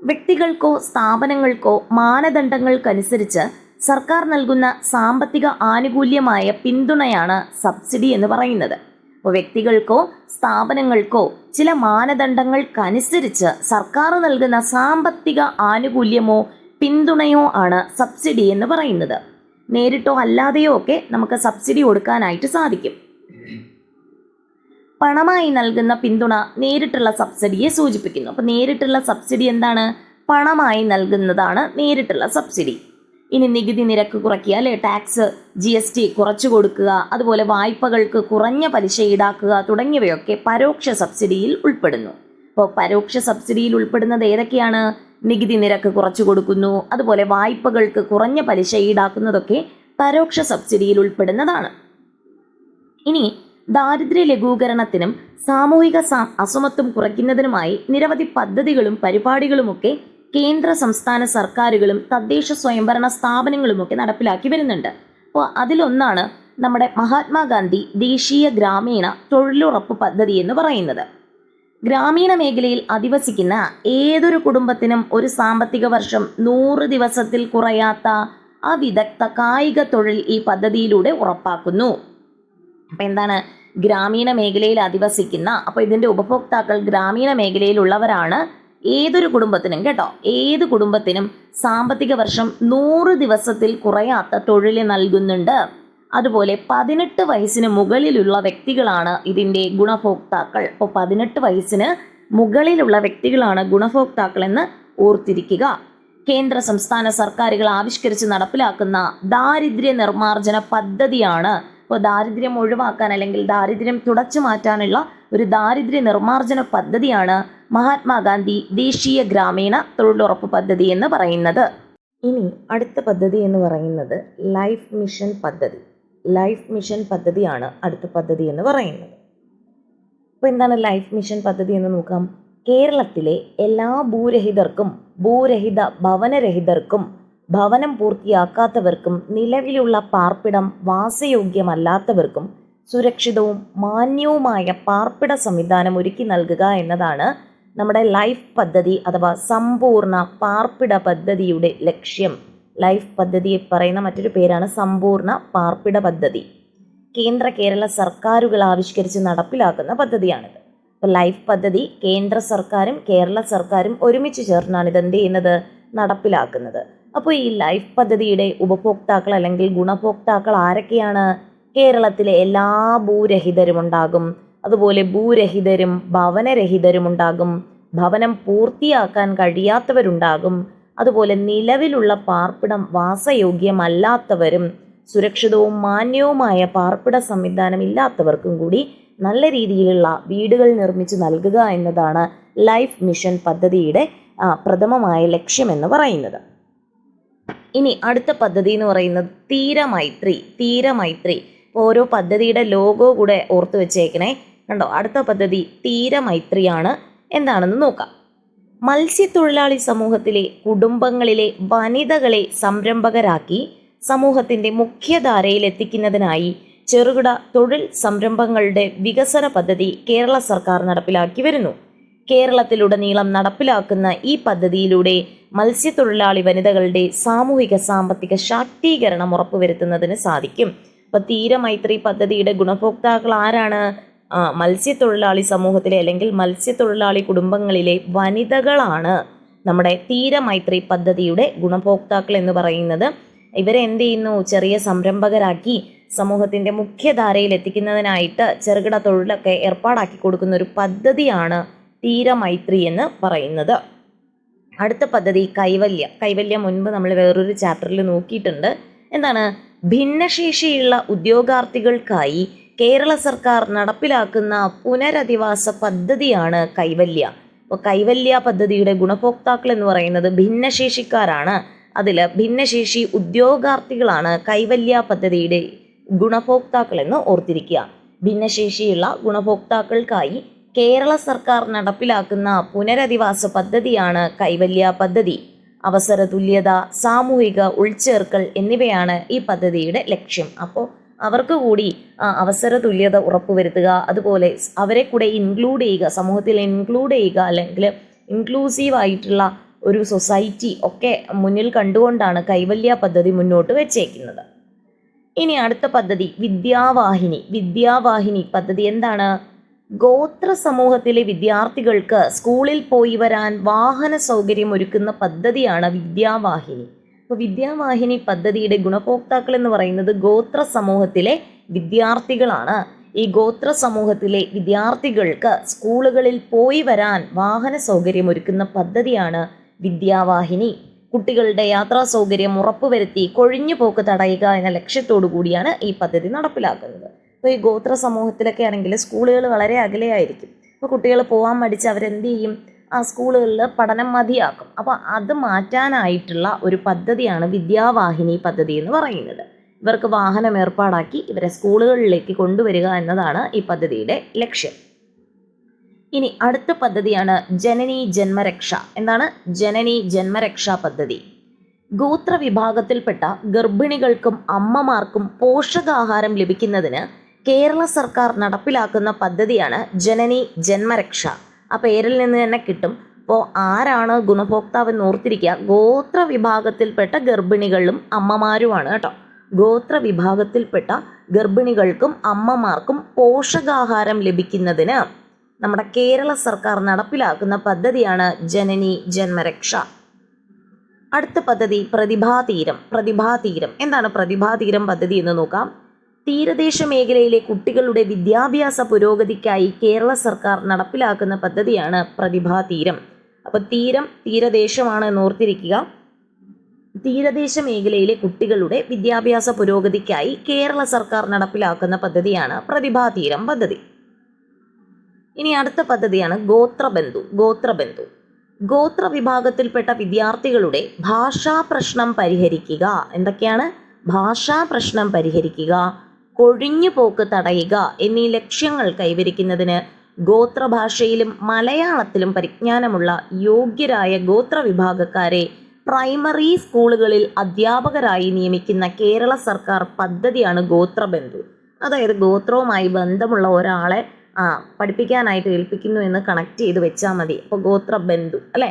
വ്യക്തികൾക്കോ സ്ഥാപനങ്ങൾക്കോ മാനദണ്ഡങ്ങൾക്കനുസരിച്ച് സർക്കാർ നൽകുന്ന സാമ്പത്തിക ആനുകൂല്യമായ പിന്തുണയാണ് സബ്സിഡി എന്ന് പറയുന്നത്. അപ്പോൾ വ്യക്തികൾക്കോ സ്ഥാപനങ്ങൾക്കോ ചില മാനദണ്ഡങ്ങൾക്കനുസരിച്ച് സർക്കാർ നൽകുന്ന സാമ്പത്തിക ആനുകൂല്യമോ പിന്തുണയോ ആണ് സബ്സിഡി എന്ന് പറയുന്നത്. നേരിട്ടോ അല്ലാതെയോ ഒക്കെ നമുക്ക് സബ്സിഡി കൊടുക്കാനായിട്ട് സാധിക്കും. പണമായി നൽകുന്ന പിന്തുണ നേരിട്ടുള്ള സബ്സിഡിയെ സൂചിപ്പിക്കുന്നു. അപ്പോൾ നേരിട്ടുള്ള സബ്സിഡി എന്താണ്? പണമായി നൽകുന്നതാണ് നേരിട്ടുള്ള സബ്സിഡി. ഇനി നികുതി നിരക്ക് കുറയ്ക്കുക അല്ലെ? ടാക്സ് ജി എസ് ടി കുറച്ചു കൊടുക്കുക അതുപോലെ വായ്പകൾക്ക് കുറഞ്ഞ പലിശ ഈടാക്കുക തുടങ്ങിയവയൊക്കെ പരോക്ഷ സബ്സിഡിയിൽ ഉൾപ്പെടുന്നു. അപ്പോൾ പരോക്ഷ സബ്സിഡിയിൽ ഉൾപ്പെടുന്നത് ഏതൊക്കെയാണ്? നികുതി നിരക്ക് കുറച്ചു കൊടുക്കുന്നു അതുപോലെ വായ്പകൾക്ക് കുറഞ്ഞ പലിശ ഈടാക്കുന്നതൊക്കെ പരോക്ഷ സബ്സിഡിയിൽ ഉൾപ്പെടുന്നതാണ്. ഇനി ദാരിദ്ര്യ ലഘൂകരണത്തിനും സാമൂഹിക അസമത്വം കുറയ്ക്കുന്നതിനുമായി നിരവധി പദ്ധതികളും പരിപാടികളുമൊക്കെ കേന്ദ്ര സംസ്ഥാന സർക്കാരുകളും തദ്ദേശ സ്വയംഭരണ സ്ഥാപനങ്ങളുമൊക്കെ നടപ്പിലാക്കി വരുന്നുണ്ട്. അപ്പോൾ അതിലൊന്നാണ് നമ്മുടെ മഹാത്മാഗാന്ധി ദേശീയ ഗ്രാമീണ തൊഴിലുറപ്പ് പദ്ധതി എന്ന് പറയുന്നത്. ഗ്രാമീണ മേഖലയിൽ അധിവസിക്കുന്ന ഏതൊരു കുടുംബത്തിനും ഒരു സാമ്പത്തിക വർഷം നൂറ് ദിവസത്തിൽ കുറയാത്ത അവിദഗ്ധ കായിക തൊഴിൽ ഈ പദ്ധതിയിലൂടെ ഉറപ്പാക്കുന്നു. അപ്പം എന്താണ്? ഗ്രാമീണ മേഖലയിൽ അധിവസിക്കുന്ന അപ്പോൾ ഇതിന്റെ ഉപഭോക്താക്കൾ ഗ്രാമീണ മേഖലയിലുള്ളവരാണ്. ഏതൊരു കുടുംബത്തിനും കേട്ടോ ഏത് കുടുംബത്തിനും സാമ്പത്തിക വർഷം നൂറ് ദിവസത്തിൽ കുറയാത്ത തൊഴിൽ നൽകുന്നുണ്ട്. അതുപോലെ പതിനെട്ട് വയസ്സിന് മുകളിലുള്ള വ്യക്തികളാണ് ഇതിന്റെ ഗുണഭോക്താക്കൾ. അപ്പോൾ പതിനെട്ട് വയസ്സിന് മുകളിലുള്ള വ്യക്തികളാണ് ഗുണഭോക്താക്കളെന്ന് ഓർത്തിരിക്കുക. കേന്ദ്ര സംസ്ഥാന സർക്കാരുകൾ ആവിഷ്കരിച്ച് നടപ്പിലാക്കുന്ന ദാരിദ്ര്യ നിർമ്മാർജന പദ്ധതിയാണ്. ഇപ്പോൾ ദാരിദ്ര്യം ഒഴിവാക്കാൻ അല്ലെങ്കിൽ ദാരിദ്ര്യം തുടച്ചു മാറ്റാനുള്ള ഒരു ദാരിദ്ര്യ നിർമ്മാർജന പദ്ധതിയാണ് മഹാത്മാഗാന്ധി ദേശീയ ഗ്രാമീണ തൊഴിലുറപ്പ് പദ്ധതി എന്ന് പറയുന്നത്. ഇനി അടുത്ത പദ്ധതി എന്ന് പറയുന്നത് ലൈഫ് മിഷൻ പദ്ധതി. ലൈഫ് മിഷൻ പദ്ധതിയാണ് അടുത്ത പദ്ധതി എന്ന് പറയുന്നത്. അപ്പോൾ എന്താണ് ലൈഫ് മിഷൻ പദ്ധതി എന്ന് നോക്കാം. കേരളത്തിലെ എല്ലാ ഭൂരഹിതർക്കും ഭൂരഹിത ഭവനരഹിതർക്കും ഭവനം പൂർത്തിയാക്കാത്തവർക്കും നിലവിലുള്ള പാർപ്പിടം വാസയോഗ്യമല്ലാത്തവർക്കും സുരക്ഷിതവും മാന്യവുമായ പാർപ്പിട സംവിധാനം ഒരുക്കി നൽകുക എന്നതാണ് നമ്മുടെ ലൈഫ് പദ്ധതി അഥവാ സമ്പൂർണ പാർപ്പിട പദ്ധതിയുടെ ലക്ഷ്യം. ലൈഫ് പദ്ധതി പറയുന്ന മറ്റൊരു പേരാണ് സമ്പൂർണ പാർപ്പിട പദ്ധതി. കേന്ദ്ര കേരള സർക്കാരുകൾ ആവിഷ്കരിച്ച് നടപ്പിലാക്കുന്ന പദ്ധതിയാണിത്. ഇപ്പോൾ ലൈഫ് പദ്ധതി കേന്ദ്ര സർക്കാരും കേരള സർക്കാരും ഒരുമിച്ച് ചേർന്നാണ് ഇത് എന്ത് ചെയ്യുന്നത്? നടപ്പിലാക്കുന്നത്. അപ്പോൾ ഈ ലൈഫ് പദ്ധതിയുടെ ഉപഭോക്താക്കൾ അല്ലെങ്കിൽ ഗുണഭോക്താക്കൾ ആരൊക്കെയാണ്? കേരളത്തിലെ എല്ലാ ഭൂരഹിതരും ഉണ്ടാകും. അതുപോലെ ഭൂരഹിതരും ഭവനരഹിതരും ഉണ്ടാകും. ഭവനം പൂർത്തിയാക്കാൻ കഴിയാത്തവരുണ്ടാകും. അതുപോലെ നിലവിലുള്ള പാർപ്പിടം വാസയോഗ്യമല്ലാത്തവരും സുരക്ഷിതവും മാന്യവുമായ പാർപ്പിട സംവിധാനം ഇല്ലാത്തവർക്കും കൂടി നല്ല രീതിയിലുള്ള വീടുകൾ നിർമ്മിച്ച് നൽകുക എന്നതാണ് ലൈഫ് മിഷൻ പദ്ധതിയുടെ പ്രഥമമായ ലക്ഷ്യമെന്ന് പറയുന്നത്. ഇനി അടുത്ത പദ്ധതി എന്ന് പറയുന്നത് തീരമൈത്രി തീരമൈത്രി. ഓരോ പദ്ധതിയുടെ ലോഗോ കൂടെ ഓർത്ത് വെച്ചേക്കണേ. കണ്ടോ? അടുത്ത പദ്ധതി തീരമൈത്രിയാണ്. എന്താണെന്ന് നോക്കാം. മത്സ്യത്തൊഴിലാളി സമൂഹത്തിലെ കുടുംബങ്ങളിലെ വനിതകളെ സംരംഭകരാക്കി സമൂഹത്തിന്റെ മുഖ്യധാരയിൽ എത്തിക്കുന്നതിനായി ചെറുകിട തൊഴിൽ സംരംഭങ്ങളുടെ വികസന പദ്ധതി കേരള സർക്കാർ നടപ്പിലാക്കി വരുന്നു. കേരളത്തിലുടനീളം നടപ്പിലാക്കുന്ന ഈ പദ്ധതിയിലൂടെ മത്സ്യത്തൊഴിലാളി വനിതകളുടെ സാമൂഹിക സാമ്പത്തിക ശാക്തീകരണം ഉറപ്പുവരുത്തുന്നതിന് സാധിക്കും. അപ്പോൾ തീരമൈത്രി പദ്ധതിയുടെ ഗുണഭോക്താക്കൾ ആരാണ്? മത്സ്യത്തൊഴിലാളി സമൂഹത്തിലെ അല്ലെങ്കിൽ മത്സ്യത്തൊഴിലാളി കുടുംബങ്ങളിലെ വനിതകളാണ് നമ്മുടെ തീരമൈത്രി പദ്ധതിയുടെ ഗുണഭോക്താക്കൾ എന്ന് പറയുന്നത്. ഇവരെ എന്ത് ചെയ്യുന്നു? ചെറിയ സംരംഭകരാക്കി സമൂഹത്തിന്റെ മുഖ്യധാരയിൽ എത്തിക്കുന്നതിനായിട്ട് ചെറുകിട തൊഴിലൊക്കെ ഏർപ്പാടാക്കി കൊടുക്കുന്ന ഒരു പദ്ധതിയാണ് തീരമൈത്രി എന്ന് പറയുന്നത്. അടുത്ത പദ്ധതി കൈവല്യ. കൈവല്യ മുൻപ് നമ്മൾ വേറൊരു ചാപ്റ്ററിൽ നോക്കിയിട്ടുണ്ട്. എന്താണ്? ഭിന്നശേഷിയുള്ള ഉദ്യോഗാർത്ഥികൾക്കായി കേരള സർക്കാർ നടപ്പിലാക്കുന്ന പുനരധിവാസ പദ്ധതിയാണ് കൈവല്യ. അപ്പോൾ കൈവല്യ പദ്ധതിയുടെ ഗുണഭോക്താക്കൾ എന്ന് പറയുന്നത് ഭിന്നശേഷിക്കാരാണ്. അതിൽ ഭിന്നശേഷി ഉദ്യോഗാർത്ഥികളാണ് കൈവല്യ പദ്ധതിയുടെ ഗുണഭോക്താക്കൾ എന്ന് ഓർത്തിരിക്കുക. ഭിന്നശേഷിയുള്ള ഗുണഭോക്താക്കൾക്കായി കേരള സർക്കാർ നടപ്പിലാക്കുന്ന പുനരധിവാസ പദ്ധതിയാണ് കൈവല്യ പദ്ധതി. അവസര തുല്യത സാമൂഹിക ഉൾച്ചേർക്കൽ എന്നിവയാണ് ഈ പദ്ധതിയുടെ ലക്ഷ്യം. അപ്പോൾ അവർക്ക് കൂടി അവസര തുല്യത ഉറപ്പുവരുത്തുക അതുപോലെ അവരെ കൂടെ ഇൻക്ലൂഡ് ചെയ്യുക സമൂഹത്തിൽ ഇൻക്ലൂഡ് ചെയ്യുക അല്ലെങ്കിൽ ഇൻക്ലൂസീവ് ആയിട്ടുള്ള ഒരു സൊസൈറ്റി ഒക്കെ മുന്നിൽ കണ്ടുകൊണ്ടാണ് കൈവല്യ പദ്ധതി മുന്നോട്ട് വെച്ചേക്കുന്നത്. ഇനി അടുത്ത പദ്ധതി വിദ്യാവാഹിനി. വിദ്യാവാഹിനി പദ്ധതി എന്താണ്? ഗോത്ര സമൂഹത്തിലെ വിദ്യാർത്ഥികൾക്ക് സ്കൂളിൽ പോയി വരാൻ വാഹന സൗകര്യം ഒരുക്കുന്ന പദ്ധതിയാണ് വിദ്യാവാഹിനി. അപ്പോൾ വിദ്യാവാഹിനി പദ്ധതിയുടെ ഗുണഭോക്താക്കൾ എന്ന് പറയുന്നത് ഗോത്ര സമൂഹത്തിലെ വിദ്യാർത്ഥികളാണ്. ഈ ഗോത്ര സമൂഹത്തിലെ വിദ്യാർത്ഥികൾക്ക് സ്കൂളുകളിൽ പോയി വരാൻ വാഹന സൗകര്യം ഒരുക്കുന്ന പദ്ധതിയാണ് വിദ്യാവാഹിനി. കുട്ടികളുടെ യാത്രാ സൗകര്യം ഉറപ്പുവരുത്തി കൊഴിഞ്ഞു പോക്ക് തടയുക എന്ന ലക്ഷ്യത്തോടു കൂടിയാണ് ഈ പദ്ധതി നടപ്പിലാക്കുന്നത്. അപ്പോൾ ഈ ഗോത്ര സമൂഹത്തിലൊക്കെ ആണെങ്കിൽ സ്കൂളുകൾ വളരെ അകലെയായിരിക്കും. അപ്പോൾ കുട്ടികൾ പോകാൻ മടിച്ച് അവരെന്ത് ചെയ്യും? ആ സ്കൂളുകളിൽ പഠനം മതിയാക്കും. അപ്പോൾ അത് മാറ്റാനായിട്ടുള്ള ഒരു പദ്ധതിയാണ് വിദ്യാവാഹിനി പദ്ധതി എന്ന് പറയുന്നത്. ഇവർക്ക് വാഹനം ഏർപ്പാടാക്കി ഇവരെ സ്കൂളുകളിലേക്ക് കൊണ്ടുവരിക എന്നതാണ് ഈ പദ്ധതിയുടെ ലക്ഷ്യം. ഇനി അടുത്ത പദ്ധതിയാണ് ജനനി ജന്മരക്ഷ എന്താണ് ജനനി ജന്മരക്ഷ പദ്ധതി. ഗോത്ര വിഭാഗത്തിൽപ്പെട്ട ഗർഭിണികൾക്കും അമ്മമാർക്കും പോഷകാഹാരം ലഭിക്കുന്നതിന് കേരള സർക്കാർ നടപ്പിലാക്കുന്ന പദ്ധതിയാണ് ജനനി ജന്മരക്ഷ. ആ പേരിൽ നിന്ന് തന്നെ കിട്ടും. അപ്പോൾ ആരാണ് ഗുണഭോക്താവെന്ന് ഓർത്തിരിക്കുക. ഗോത്ര വിഭാഗത്തിൽപ്പെട്ട ഗർഭിണികളും അമ്മമാരുമാണ് കേട്ടോ. ഗോത്ര വിഭാഗത്തിൽപ്പെട്ട ഗർഭിണികൾക്കും അമ്മമാർക്കും പോഷകാഹാരം ലഭിക്കുന്നതിന് നമ്മുടെ കേരള സർക്കാർ നടപ്പിലാക്കുന്ന പദ്ധതിയാണ് ജനനി ജന്മരക്ഷ. അടുത്ത പദ്ധതി പ്രതിഭാതീരം. പ്രതിഭാതീരം. എന്താണ് പ്രതിഭാതീരം പദ്ധതി എന്ന് നോക്കാം. തീരദേശ മേഖലയിലെ കുട്ടികളുടെ വിദ്യാഭ്യാസ പുരോഗതിക്കായി കേരള സർക്കാർ നടപ്പിലാക്കുന്ന പദ്ധതിയാണ് പ്രതിഭാ തീരം. അപ്പോൾ തീരം തീരദേശമാണ് എന്നോർത്തിരിക്കുക. തീരദേശ മേഖലയിലെ കുട്ടികളുടെ വിദ്യാഭ്യാസ പുരോഗതിക്കായി കേരള സർക്കാർ നടപ്പിലാക്കുന്ന പദ്ധതിയാണ് പ്രതിഭാ തീരം പദ്ധതി. ഇനി അടുത്ത പദ്ധതിയാണ് ഗോത്രബന്ധു ഗോത്രബന്ധു. ഗോത്ര വിഭാഗത്തിൽപ്പെട്ട വിദ്യാർത്ഥികളുടെ ഭാഷാ പ്രശ്നം പരിഹരിക്കുക. എന്തൊക്കെയാണ്? ഭാഷാ പ്രശ്നം പരിഹരിക്കുക. കൊഴിഞ്ഞുപോക്ക് തടയുക എന്നീ ലക്ഷ്യങ്ങൾ കൈവരിക്കുന്നതിന് ഗോത്രഭാഷയിലും മലയാളത്തിലും പരിജ്ഞാനമുള്ള യോഗ്യരായ ഗോത്ര വിഭാഗക്കാരെ പ്രൈമറി സ്കൂളുകളിൽ അധ്യാപകരായി നിയമിക്കുന്ന കേരള സർക്കാർ പദ്ധതിയാണ് ഗോത്രബന്ധു. അതായത് ഗോത്രവുമായി ബന്ധമുള്ള ഒരാളെ ആ പഠിപ്പിക്കാനായിട്ട് ഏൽപ്പിക്കുന്നു എന്ന് കണക്ട് ചെയ്ത് വെച്ചാൽ മതി. അപ്പോൾ ഗോത്രബന്ധു അല്ലേ?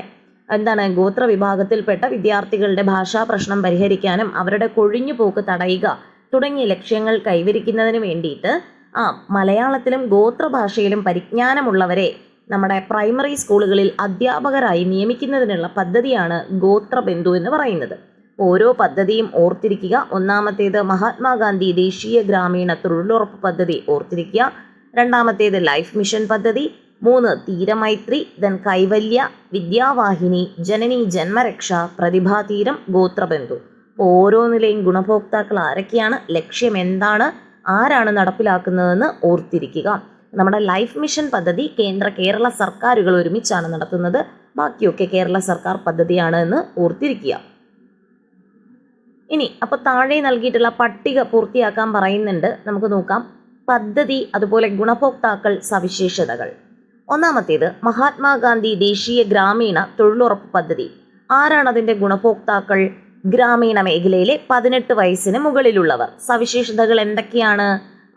എന്താണ്? ഗോത്ര വിഭാഗത്തിൽപ്പെട്ട വിദ്യാർത്ഥികളുടെ ഭാഷാ പ്രശ്നം പരിഹരിക്കാനും അവരുടെ കൊഴിഞ്ഞു പോക്ക് തടയുക തുടങ്ങിയ ലക്ഷ്യങ്ങൾ കൈവരിക്കുന്നതിന് വേണ്ടിയിട്ട് ആ മലയാളത്തിലും ഗോത്രഭാഷയിലും പരിജ്ഞാനമുള്ളവരെ നമ്മുടെ പ്രൈമറി സ്കൂളുകളിൽ അധ്യാപകരായി നിയമിക്കുന്നതിനുള്ള പദ്ധതിയാണ് ഗോത്രബന്ധു എന്ന് പറയുന്നത്. ഓരോ പദ്ധതിയും ഓർത്തിരിക്കുക. ഒന്നാമത്തേത് മഹാത്മാഗാന്ധി ദേശീയ ഗ്രാമീണ തൊഴിലുറപ്പ് പദ്ധതി ഓർത്തിരിക്കുക. രണ്ടാമത്തേത് ലൈഫ് മിഷൻ പദ്ധതി. മൂന്ന് തീരമൈത്രി. ദൻ കൈവല്യ വിദ്യാവാഹിനി ജനനി ജന്മരക്ഷ പ്രതിഭാതീരം ഗോത്രബന്ധു. ഓരോന്നിലെയും ഗുണഭോക്താക്കൾ ആരൊക്കെയാണ്? ലക്ഷ്യം എന്താണ്? ആരാണ് നടപ്പിലാക്കുന്നതെന്ന് ഓർത്തിരിക്കുക. നമ്മുടെ ലൈഫ് മിഷൻ പദ്ധതി കേന്ദ്ര കേരള സർക്കാരുകൾ ഒരുമിച്ചാണ് നടത്തുന്നത്. ബാക്കിയൊക്കെ കേരള സർക്കാർ പദ്ധതിയാണ് എന്ന് ഓർത്തിരിക്കുക. ഇനി അപ്പോൾ താഴെ നൽകിയിട്ടുള്ള പട്ടിക പൂർത്തിയാക്കാൻ പറയുന്നുണ്ട്. നമുക്ക് നോക്കാം. പദ്ധതി അതുപോലെ ഗുണഭോക്താക്കൾ സവിശേഷതകൾ. ഒന്നാമത്തേത് മഹാത്മാഗാന്ധി ദേശീയ ഗ്രാമീണ തൊഴിലുറപ്പ് പദ്ധതി. ആരാണ് അതിന്റെ ഗുണഭോക്താക്കൾ? ഗ്രാമീണ മേഖലയിലെ പതിനെട്ട് വയസ്സിന് മുകളിലുള്ളവർ. സവിശേഷതകൾ എന്തൊക്കെയാണ്?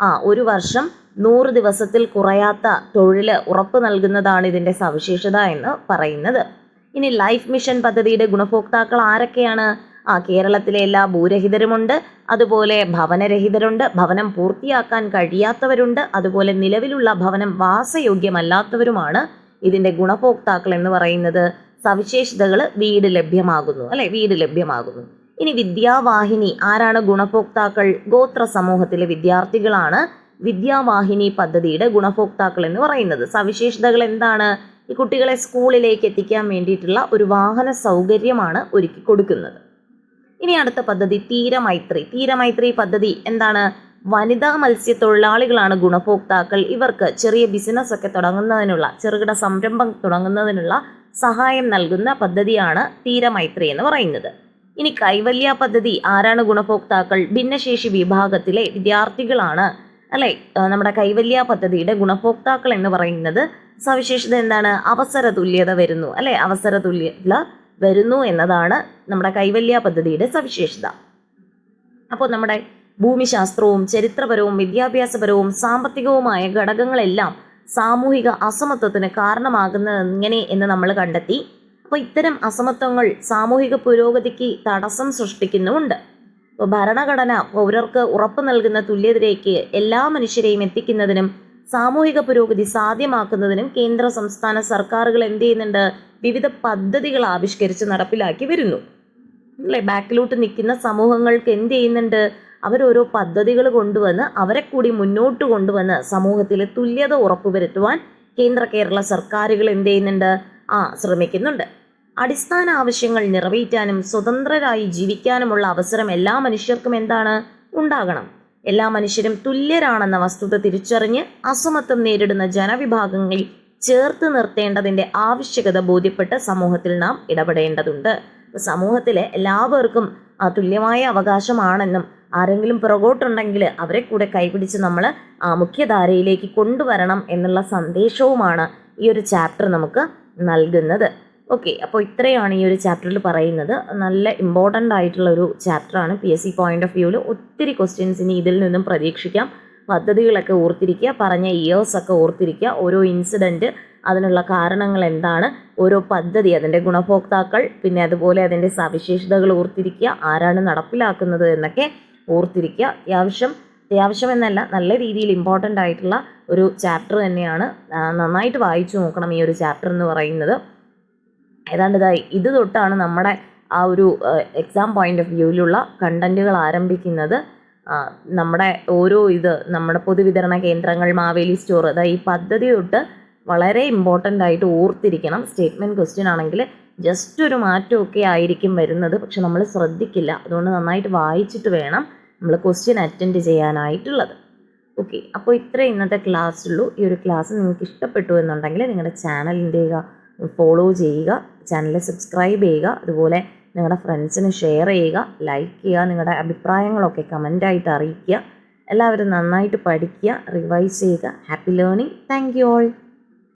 ആ ഒരു വർഷം നൂറ് ദിവസത്തിൽ കുറയാത്ത തൊഴിൽ ഉറപ്പ് നൽകുന്നതാണ് ഇതിന്റെ സവിശേഷത എന്ന് പറയുന്നത്. ഇനി ലൈഫ് മിഷൻ പദ്ധതിയുടെ ഗുണഭോക്താക്കൾ ആരൊക്കെയാണ്? ആ കേരളത്തിലെ എല്ലാ ഭൂരഹിതരുമുണ്ട്. അതുപോലെ ഭവനരഹിതരുണ്ട്. ഭവനം പൂർത്തിയാക്കാൻ കഴിയാത്തവരുണ്ട്. അതുപോലെ നിലവിലുള്ള ഭവനം വാസയോഗ്യമല്ലാത്തവരുമാണ് ഇതിന്റെ ഗുണഭോക്താക്കൾ എന്ന് പറയുന്നത്. സവിശേഷതകൾ വീട് ലഭ്യമാകുന്നു അല്ലെ? വീട് ലഭ്യമാകുന്നു. ഇനി വിദ്യാവാഹിനി ആരാണ് ഗുണഭോക്താക്കൾ? ഗോത്ര സമൂഹത്തിലെ വിദ്യാർത്ഥികളാണ് വിദ്യാവാഹിനി പദ്ധതിയുടെ ഗുണഭോക്താക്കൾ എന്ന് പറയുന്നത്. സവിശേഷതകൾ എന്താണ്? ഈ കുട്ടികളെ സ്കൂളിലേക്ക് എത്തിക്കാൻ വേണ്ടിയിട്ടുള്ള ഒരു വാഹന സൗകര്യമാണ് ഒരുക്കി കൊടുക്കുന്നത്. ഇനി അടുത്ത പദ്ധതി തീരമൈത്രി. തീരമൈത്രി പദ്ധതി എന്താണ്? വനിതാ മത്സ്യത്തൊഴിലാളികളാണ് ഗുണഭോക്താക്കൾ. ഇവർക്ക് ചെറിയ ബിസിനസ് ഒക്കെ തുടങ്ങുന്നതിനുള്ള ചെറുകിട സംരംഭം തുടങ്ങുന്നതിനുള്ള സഹായം നൽകുന്ന പദ്ധതിയാണ് തീരമൈത്രി എന്ന് പറയുന്നത്. ഇനി കൈവല്യ പദ്ധതി ആരാണ് ഗുണഭോക്താക്കൾ? ഭിന്നശേഷി വിഭാഗത്തിലെ വിദ്യാർത്ഥികളാണ് അല്ലെ? നമ്മുടെ കൈവല്യ പദ്ധതിയുടെ ഗുണഭോക്താക്കൾ എന്ന് പറയുന്നത് സവിശേഷത എന്താണ്? അവസര തുല്യത വരുന്നു അല്ലെ? അവസര തുല്യത വരുന്നു എന്നതാണ് നമ്മുടെ കൈവല്യ പദ്ധതിയുടെ സവിശേഷത. അപ്പോൾ നമ്മുടെ ഭൂമിശാസ്ത്രവും ചരിത്രപരവും വിദ്യാഭ്യാസപരവും സാമ്പത്തികവുമായ ഘടകങ്ങളെല്ലാം സാമൂഹിക അസമത്വത്തിന് കാരണമാകുന്നത് എങ്ങനെ എന്ന് നമ്മൾ കണ്ടെത്തി. അപ്പോൾ ഇത്തരം അസമത്വങ്ങൾ സാമൂഹിക പുരോഗതിക്ക് തടസ്സം സൃഷ്ടിക്കുന്നുമുണ്ട്. ഇപ്പോൾ ഭരണഘടന പൗരർക്ക് ഉറപ്പ് നൽകുന്ന തുല്യതയിലേക്ക് എല്ലാ മനുഷ്യരെയും എത്തിക്കുന്നതിനും സാമൂഹിക പുരോഗതി സാധ്യമാക്കുന്നതിനും കേന്ദ്ര സംസ്ഥാന സർക്കാരുകൾ എന്ത് ചെയ്യുന്നുണ്ട്? വിവിധ പദ്ധതികൾ ആവിഷ്കരിച്ച് നടപ്പിലാക്കി വരുന്നു. അല്ലേ? ബാക്കിലോട്ട് നിൽക്കുന്ന സമൂഹങ്ങൾക്ക് എന്ത് ചെയ്യുന്നുണ്ട്? അവരോരോ പദ്ധതികൾ കൊണ്ടുവന്ന് അവരെ കൂടി മുന്നോട്ട് കൊണ്ടുവന്ന് സമൂഹത്തിലെ തുല്യത ഉറപ്പുവരുത്തുവാൻ കേന്ദ്ര കേരള സർക്കാരുകൾ എന്ത് ചെയ്യുന്നുണ്ട്? ആ ശ്രമിക്കുന്നുണ്ട്. അടിസ്ഥാന ആവശ്യങ്ങൾ നിറവേറ്റാനും സ്വതന്ത്രരായി ജീവിക്കാനുമുള്ള അവസരം എല്ലാ മനുഷ്യർക്കും എന്താണ്? ഉണ്ടാകണം. എല്ലാ മനുഷ്യരും തുല്യരാണെന്ന വസ്തുത തിരിച്ചറിഞ്ഞ് അസമത്വം നേരിടുന്ന ജനവിഭാഗങ്ങളിൽ ചേർത്ത് നിർത്തേണ്ടതിന്റെ ആവശ്യകത ബോധ്യപ്പെട്ട് സമൂഹത്തിൽ നാം ഇടപെടേണ്ടതുണ്ട്. സമൂഹത്തിലെ എല്ലാവർക്കും തുല്യമായ അവകാശമാണെന്നും ആരെങ്കിലും പുറകോട്ടുണ്ടെങ്കിൽ അവരെ കൂടെ കൈപിടിച്ച് നമ്മൾ ആ മുഖ്യധാരയിലേക്ക് കൊണ്ടുവരണം എന്നുള്ള സന്ദേശവുമാണ് ഈ ഒരു ചാപ്റ്റർ നമുക്ക് നൽകുന്നത്. ഓക്കെ അപ്പോൾ ഇത്രയാണ് ഈ ഒരു ചാപ്റ്ററിൽ പറയുന്നത്. നല്ല ഇമ്പോർട്ടന്റ് ആയിട്ടുള്ള ഒരു ചാപ്റ്ററാണ് P S C point of വ്യൂവിൽ ഒത്തിരി ക്വസ്റ്റ്യൻസ് ഇനി ഇതിൽ നിന്നും പ്രതീക്ഷിക്കാം. പദ്ധതികളൊക്കെ ഓർത്തിരിക്കുക പറഞ്ഞ ഇയേഴ്സ് ഒക്കെ ഓർത്തിരിക്കുക ഓരോ ഇൻസിഡന്റ് അതിനുള്ള കാരണങ്ങൾ എന്താണ് ഓരോ പദ്ധതി അതിന്റെ ഗുണഭോക്താക്കൾ പിന്നെ അതുപോലെ അതിന്റെ സവിശേഷതകൾ ഓർത്തിരിക്കുക ആരാണ് നടപ്പിലാക്കുന്നത് എന്നൊക്കെ ഓർത്തിരിക്കുക. അത്യാവശ്യം അത്യാവശ്യം എന്നല്ല നല്ല രീതിയിൽ ഇമ്പോർട്ടന്റ് ആയിട്ടുള്ള ഒരു ചാപ്റ്റർ തന്നെയാണ് നന്നായിട്ട് വായിച്ചു നോക്കണം ഈ ഒരു ചാപ്റ്റർ എന്ന് പറയുന്നത്. ഏതാണ്ട് ഇതായി ഇത് തൊട്ടാണ് നമ്മുടെ ആ ഒരു എക്സാം പോയിന്റ് ഓഫ് വ്യൂവിലുള്ള കണ്ടന്റുകൾ ആരംഭിക്കുന്നത്. നമ്മുടെ ഓരോ ഇത് നമ്മുടെ പൊതുവിതരണ കേന്ദ്രങ്ങൾ മാവേലി സ്റ്റോർ അതായത് ഈ പദ്ധതി തൊട്ട് വളരെ ഇമ്പോർട്ടന്റ് ആയിട്ട് ഓർത്തിരിക്കണം. സ്റ്റേറ്റ്മെന്റ് ക്വസ്റ്റ്യൻ ആണെങ്കിൽ ജസ്റ്റ് ഒരു മാറ്റമൊക്കെ ആയിരിക്കും വരുന്നത്. പക്ഷെ നമ്മൾ ശ്രദ്ധിക്കില്ല. അതുകൊണ്ട് നന്നായിട്ട് വായിച്ചിട്ട് വേണം. നമ്മൾ ക്വസ്റ്റ്യൻ അറ്റൻഡ് ചെയ്യാനായിട്ടുള്ളത്. ഓക്കെ അപ്പോൾ ഇത്ര ഇന്നത്തെ ക്ലാസ്സുള്ളൂ ഈ ഒരു ക്ലാസ് നിങ്ങൾക്ക് ഇഷ്ടപ്പെട്ടു എന്നുണ്ടെങ്കിൽ നിങ്ങളുടെ ചാനലിന്റെ ഫോളോ ചെയ്യുക ചാനൽ സബ്സ്ക്രൈബ് ചെയ്യുക അതുപോലെ നിങ്ങളുടെ ഫ്രണ്ട്സിന് ഷെയർ ചെയ്യുക ലൈക്ക് ചെയ്യുക നിങ്ങളുടെ അഭിപ്രായങ്ങളൊക്കെ കമന്റായിട്ട് അറിയിക്കുക. എല്ലാവരും നന്നായിട്ട് പഠിക്കുക റിവൈസ് ചെയ്യുക. Happy learning thank you all